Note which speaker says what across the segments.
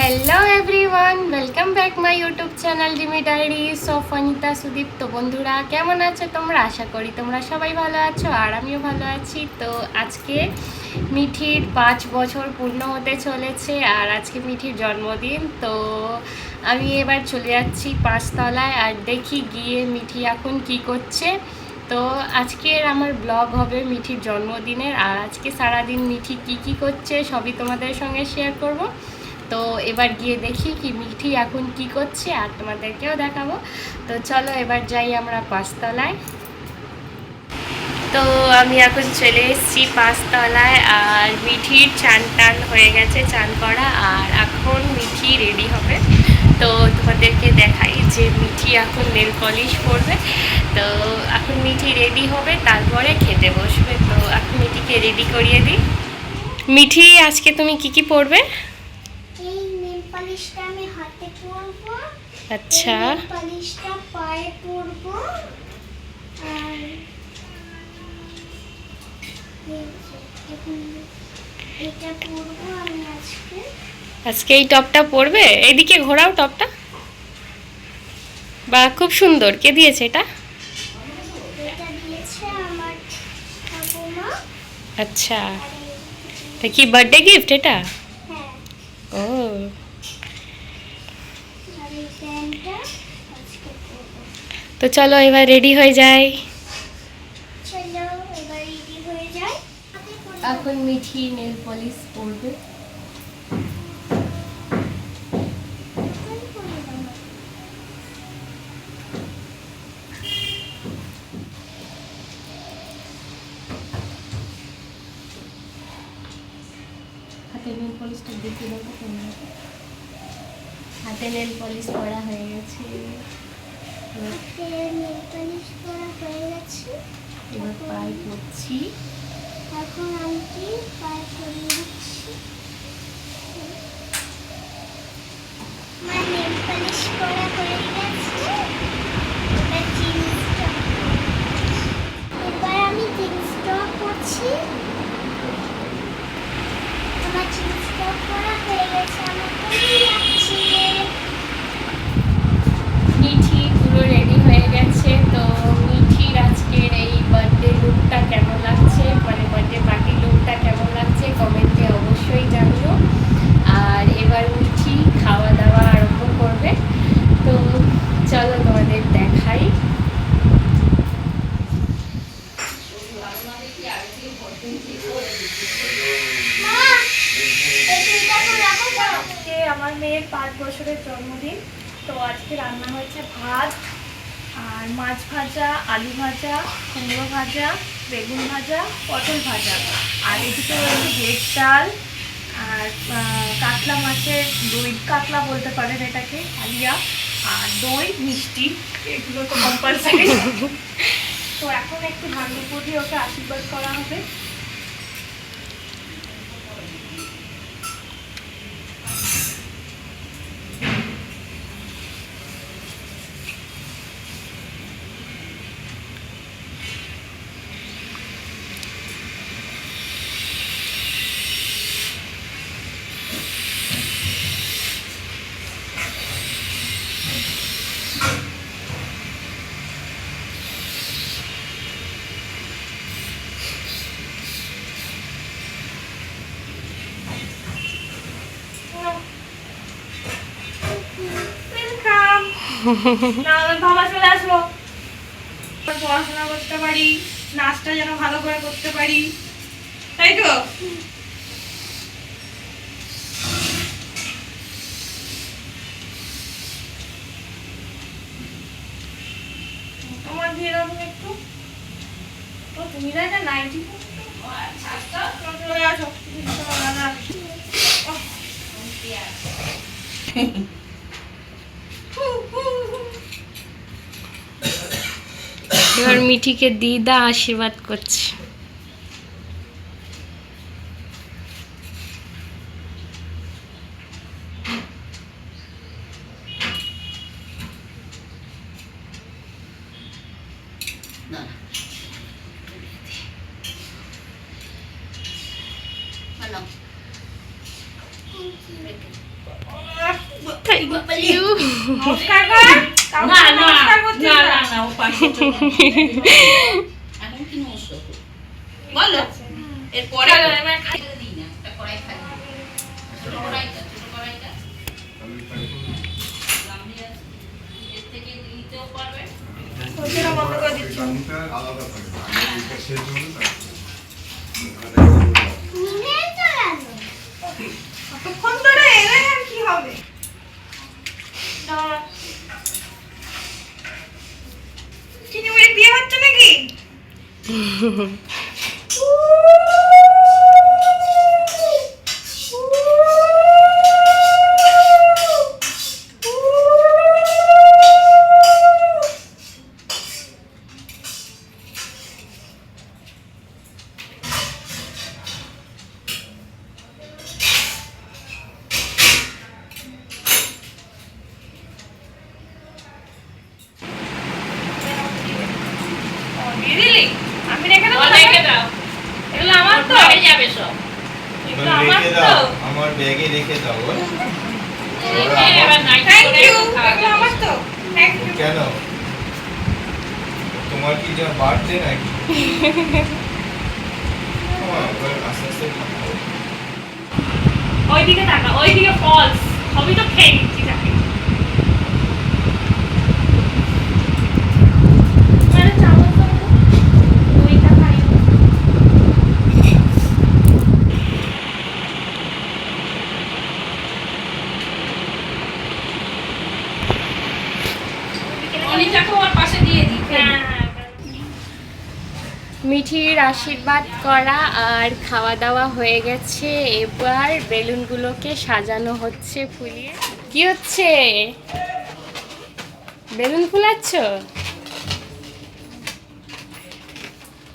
Speaker 1: Hello everyone welcome back my YouTube channel Dimi diary of Anita Sudip তো বন্ধুরা, কেমন আছো তোমরা? আশা করি তোমরা সবাই ভালো আছো আর আমিও ভালো আছি। তো আজকে মিঠির পাঁচ বছর পূর্ণ হতে চলেছে আর আজকে মিঠির জন্মদিন। তো আমি এবার চলে যাচ্ছি পাঁচতলায় আর দেখি গিয়ে মিঠি এখন কি করছে। তো আজকের আমার ব্লগ হবে মিঠির জন্মদিনের আর আজকে সারাদিন মিঠি কি কি করছে সবই তোমাদের সঙ্গে শেয়ার করব। তো এবার গিয়ে দেখি কি মিঠি এখন কি করছে, আর তোমাদেরকেও দেখাবো। তো চলো এবার যাই আমরা পাঁচতলায়। তো আমি এখন চলে এসেছি পাঁচতলায়, আর মিঠির চান টান হয়ে গেছে, চান করা, আর এখন মিঠি রেডি হবে। তো তোমাদেরকে দেখাই যে মিঠি এখন নেল পলিশ করবে। তো এখন মিঠি রেডি হবে, তারপরে খেতে বসবে। তো এখন মিঠিকে রেডি করিয়ে দিই। মিঠি, আজকে তুমি কি কি পড়বে
Speaker 2: এই নেল পালিশটা আমি হাতে পরবো
Speaker 1: আচ্ছা।
Speaker 2: পালিশটা পায়ে পরবো আর এটা পরবো আমি আজকে।
Speaker 1: আজকে এই টপটা পরবে? এইদিকে ঘোরাও টপটা। বা খুব সুন্দর। কে দিয়েছে এটা? আচ্ছা। তা কি বার্থডে গিফট এটা
Speaker 2: হ্যাঁ
Speaker 1: ও
Speaker 2: আর এই প্যান্টটা আজকে পরবো
Speaker 1: তো চলো এবার রেডি হয়ে যাই। এখন মিঠি নেল পলিশ পরবে। হাতে নেল পলিশটা দেখে দাও হাতে নেল পলিশ করা হয়ে গেছে। এবার পায়ে পড়ছি
Speaker 2: এখন আমি পায়ে পরিয়ে দিচ্ছি আমার নেল পালিশ করা হয়ে গেছে এবার জিন্সটা এবার আমি জিন্সটা করছি আমার জিন্সটা করা হয়ে গেছে আমার কেমন লাগছে
Speaker 1: মিঠি পুরো রেডি হয়ে গেছে তো মিঠির আজকের এই বার্থডে লুকটা কেমন লাগছে মানে বার্থডে পার্টি লুকটা কেমন লাগছে কমেন্টে অবশ্যই জানিও আর এবার মিঠি খাওয়া দাওয়া আরম্ভ করবে তো চলো তোমাদের দেখাই
Speaker 2: মা এই চুলটা তো রাখো তো
Speaker 3: আজকে আমার মেয়ের পাঁচ বছরের জন্মদিন তো আজকে রান্না হয়েছে ভাত আর মাছ ভাজা, আলু ভাজা, কুমড়ো ভাজা, বেগুন ভাজা, পটল ভাজা। আর এদিকে রয়েছে ভেজ ডাল আর কাতলা মাছের দই, কাতলা বলতে পারেন এটাকে, আলিয়া, আর দই, মিষ্টি, এগুলো তো কম্পালসারি তো এখন একটু ভাগ্য ওকে আশীর্বাদ করা হবে ওয়েলকাম না বাবা পড়াশোনা করতে পারি, নাচটা যেন ভালো করে করতে পারি। তাই তো? তোমার দিয়ে দাও একটু। ও তুমি না এটা আচ্ছা আচ্ছা চলে আসো দাদা
Speaker 1: এবার মিঠিকে দিদা আশীর্বাদ করছে।
Speaker 2: Thank you.
Speaker 1: থ্যাংক ইউ
Speaker 3: নমস্কার কর কাউকে
Speaker 4: না না
Speaker 3: নমস্কার করছিস
Speaker 4: না
Speaker 3: না?
Speaker 4: না না ও পাশে এখন কি করব? বলো এরপরে দিই না। কড়াই খাই। ছোট কড়াইটা ছোট কড়াইটা। আছে। এর থেকে নিতেও পারবে।
Speaker 3: বন্ধ করে দিচ্ছি।
Speaker 2: তো রান্না
Speaker 3: কতক্ষণ ধরে এলে আর কি হবে? 呵 呵 রেখে
Speaker 4: দাও
Speaker 3: আমার
Speaker 5: ব্যাগে রেখে দাও কেন? তোমার কি যা বাড়ছে নাকি? আস্তে আস্তে।
Speaker 3: ওইদিকে তাকা ওইদিকে ফলস সবই তো খেয়ে নিচ্ছি তাকে মানে চামচ দাও তো। ওইটা খাই
Speaker 4: অনিতাকে ওর পাশে দিয়ে দিই
Speaker 3: হ্যাঁ হ্যাঁ
Speaker 1: মিঠির আশীর্বাদ করা আর খাওয়া দাওয়া হয়ে গেছে এবার বেলুনগুলোকে সাজানো হচ্ছে ফুলিয়ে। কি হচ্ছে? বেলুন ফুলাচ্ছ?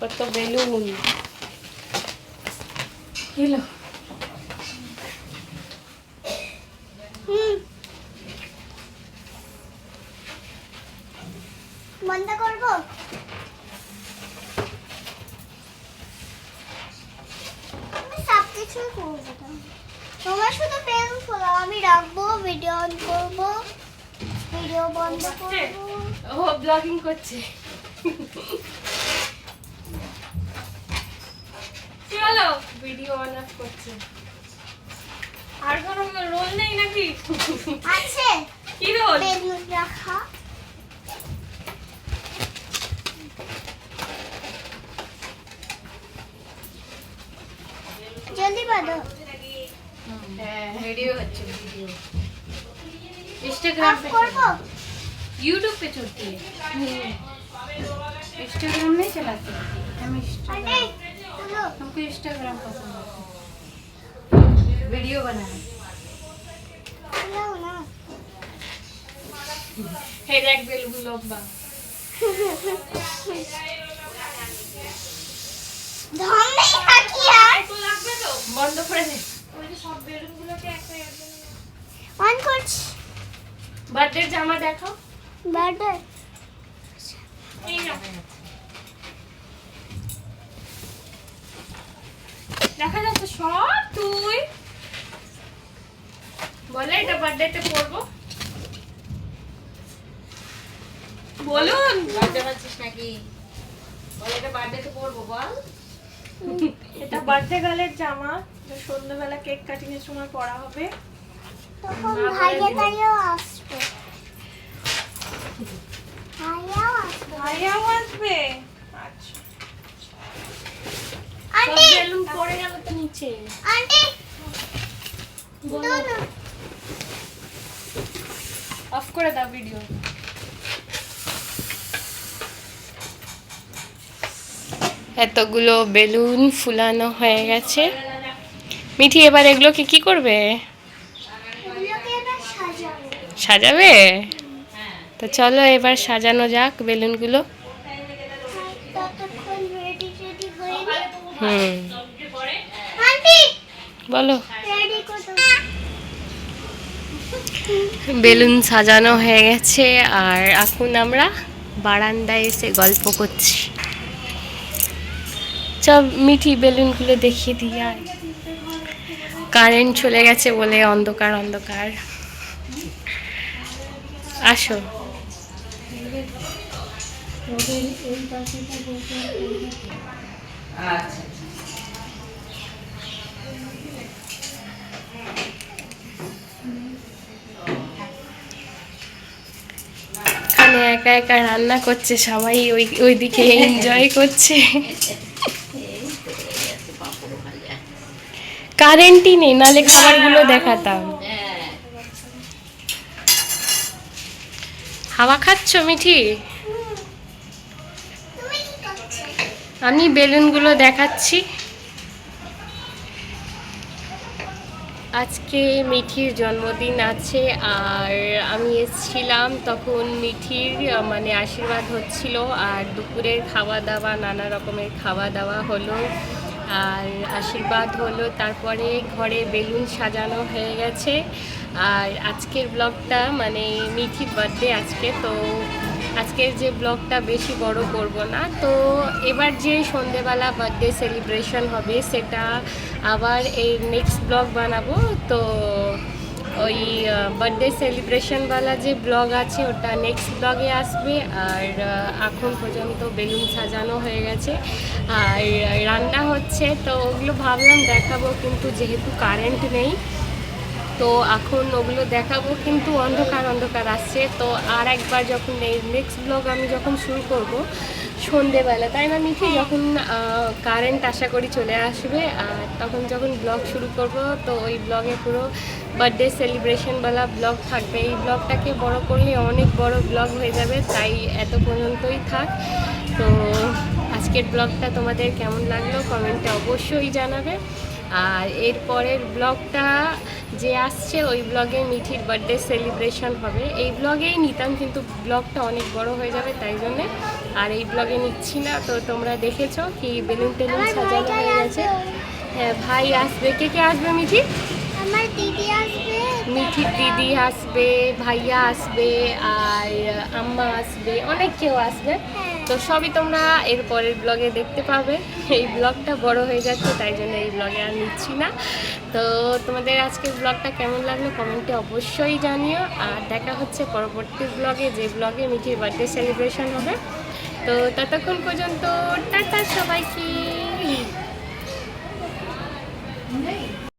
Speaker 1: কত বেলুন। এলো।
Speaker 2: হুম। বন্ধ করব? আমি সব কিছু করব তোমার শুধু পেন খোলা আমি রাখব ভিডিও অন করব ভিডিও বন্ধ করব।
Speaker 1: ও ব্লগিং করছে।
Speaker 3: হলো
Speaker 1: ভিডিও অন অফ করছে।
Speaker 3: আর কোনো রোল নেই নাকি?
Speaker 2: আছে।
Speaker 3: কি রোল?
Speaker 2: পেন রাখা। జల్దీ బాదో
Speaker 4: वीडियो अच्छी वीडियो
Speaker 1: इंस्टाग्राम
Speaker 2: पे
Speaker 1: यूट्यूब पे छोड़ती है। इंस्टाग्राम नहीं चलाते। हम इंस्टाग्राम हमको इंस्टाग्राम पसंद है। वीडियो बनाना।
Speaker 2: हेयर एक
Speaker 1: बिल्कुल लंबा धाम नहीं
Speaker 2: खा किया থাকি
Speaker 3: লাগবে তো?
Speaker 1: বন্ধ করে দে।
Speaker 3: ওই যে সব বেলুনগুলোকে একটা
Speaker 2: অন করছি।
Speaker 1: বার্থডে জামা দেখো
Speaker 2: বার্থডে
Speaker 3: এই নাও। দেখা যাচ্ছে সব তুই।
Speaker 1: বলে এটা বার্থডেতে পরবো।
Speaker 3: বলুন।
Speaker 4: বার্থডে পাচ্ছিস নাকি? বলে এটা বার্থডেতে পড়ব বল।
Speaker 3: এটা বার্থডে গালের জামা এটা সন্ধ্যাবেলা কেক কাটিং এর সময় পরা হবে।
Speaker 2: তখন ভাইয়া তাইও আসবে। ভাইয়াও আসবে।
Speaker 3: ভাইয়াও আসবে? আচ্ছা।
Speaker 2: আন্টি!
Speaker 1: বেলুন পড়ে গেল তো নিচে।
Speaker 2: আন্টি!
Speaker 1: অফ করে দাও ভিডিও এতগুলো বেলুন ফুলানো হয়ে গেছে। মিঠি এবার এগুলোকে কি করবে?
Speaker 2: সাজাবো।
Speaker 1: তো চলো এবার সাজানো যাক বেলুনগুলো। হুম। বলো। বেলুন সাজানো হয়ে গেছে আর এখন আমরা বারান্দায় এসে গল্প করছি। সব মিঠি বেলুনগুলো দেখিয়ে দিই আর কারেন্ট চলে গেছে বলে অন্ধকার অন্ধকার। আসো। একা একা রান্না করছে, সবাই ওই, ওইদিকে এনজয় করছে
Speaker 4: পাঁপড় ভাজা
Speaker 1: কারেন্টই নেই নালে খাবারগুলো দেখাতাম।
Speaker 4: হ্যাঁ
Speaker 1: হাওয়া খাচ্ছ মিঠি? আমি বেলুনগুলো দেখাচ্ছি। আজকে মিঠির জন্মদিন আছে আর আমি এসেছিলাম তখন মিঠির মানে আশীর্বাদ হচ্ছিল আর দুপুরের খাওয়া দাওয়া নানা রকমের খাওয়া দাওয়া হলো। আর আশীর্বাদ হলো, তারপরে ঘরে বেলুন সাজানো হয়ে গেছে। আর আজকের ব্লগটা মানে মিথির বার্থডে আজকে, তো আজকের যে ব্লগটা বেশি বড় করব না। তো এবার যে সন্ধেবেলা বার্থডে সেলিব্রেশন হবে, সেটা আবার এই নেক্সট ব্লগ বানাবো। তো ওই বার্থডে সেলিব্রেশনওয়ালা যে ব্লগ আছে, ওটা নেক্সট ব্লগে আসবে। আর এখন পর্যন্ত বেলুন সাজানো হয়ে গেছে। আর, রান্না হচ্ছে, তো ওগুলো ভাবলাম দেখাবো, কিন্তু যেহেতু কারেন্ট নেই তো এখন ওগুলো দেখাবো কিন্তু অন্ধকার অন্ধকার আসছে। তো আর একবার যখন এই নেক্সট ব্লগ আমি যখন শুরু করব সন্ধেবেলা তাই না মিঠি? যখন কারেন্ট আশা করি চলে আসবে আর তখন যখন ব্লগ শুরু করব তো ওই ব্লগে পুরো বার্থডে সেলিব্রেশনওয়ালা ব্লগ থাকবে। এই ব্লগটাকে বড় করলে অনেক বড় ব্লগ হয়ে যাবে তাই এত পর্যন্তই থাক। তো আজকের ব্লগটা তোমাদের কেমন লাগল কমেন্টে অবশ্যই জানাবে। আর এর পরের ব্লগটা যে আসছে, ওই ব্লগে মিঠির বার্থডে সেলিব্রেশন হবে। এই ব্লগেই নিতাম, কিন্তু ব্লগটা অনেক বড় হয়ে যাবে, তাই জন্যে আর এই ব্লগে নিচ্ছি না। তো তোমরা দেখেছ কি বেলুন টেলুন সাজানো হয়ে গেছে। হ্যাঁ ভাই আসবে। কে কে আসবে মিঠি?
Speaker 2: আমার দিদি আসবে
Speaker 1: মিঠির দিদি আসবে ভাইয়া আসবে আর আম্মা আসবে অনেক কেউ আসবে।
Speaker 2: হ্যাঁ।
Speaker 1: তো সবই তোমরা এর পরের ব্লগে দেখতে পাবে। এই ব্লগটা বড় হয়ে যাচ্ছে তাই জন্য এই ব্লগে আর নিচ্ছি না। তো তোমাদের আজকের ব্লগটা কেমন লাগল কমেন্টে অবশ্যই জানিও। আর দেখা হচ্ছে পরবর্তী ব্লগে যে ব্লগে মিঠির বার্থডে সেলিব্রেশন হবে। তো ততক্ষণ পর্যন্ত টাটা সবাইকে।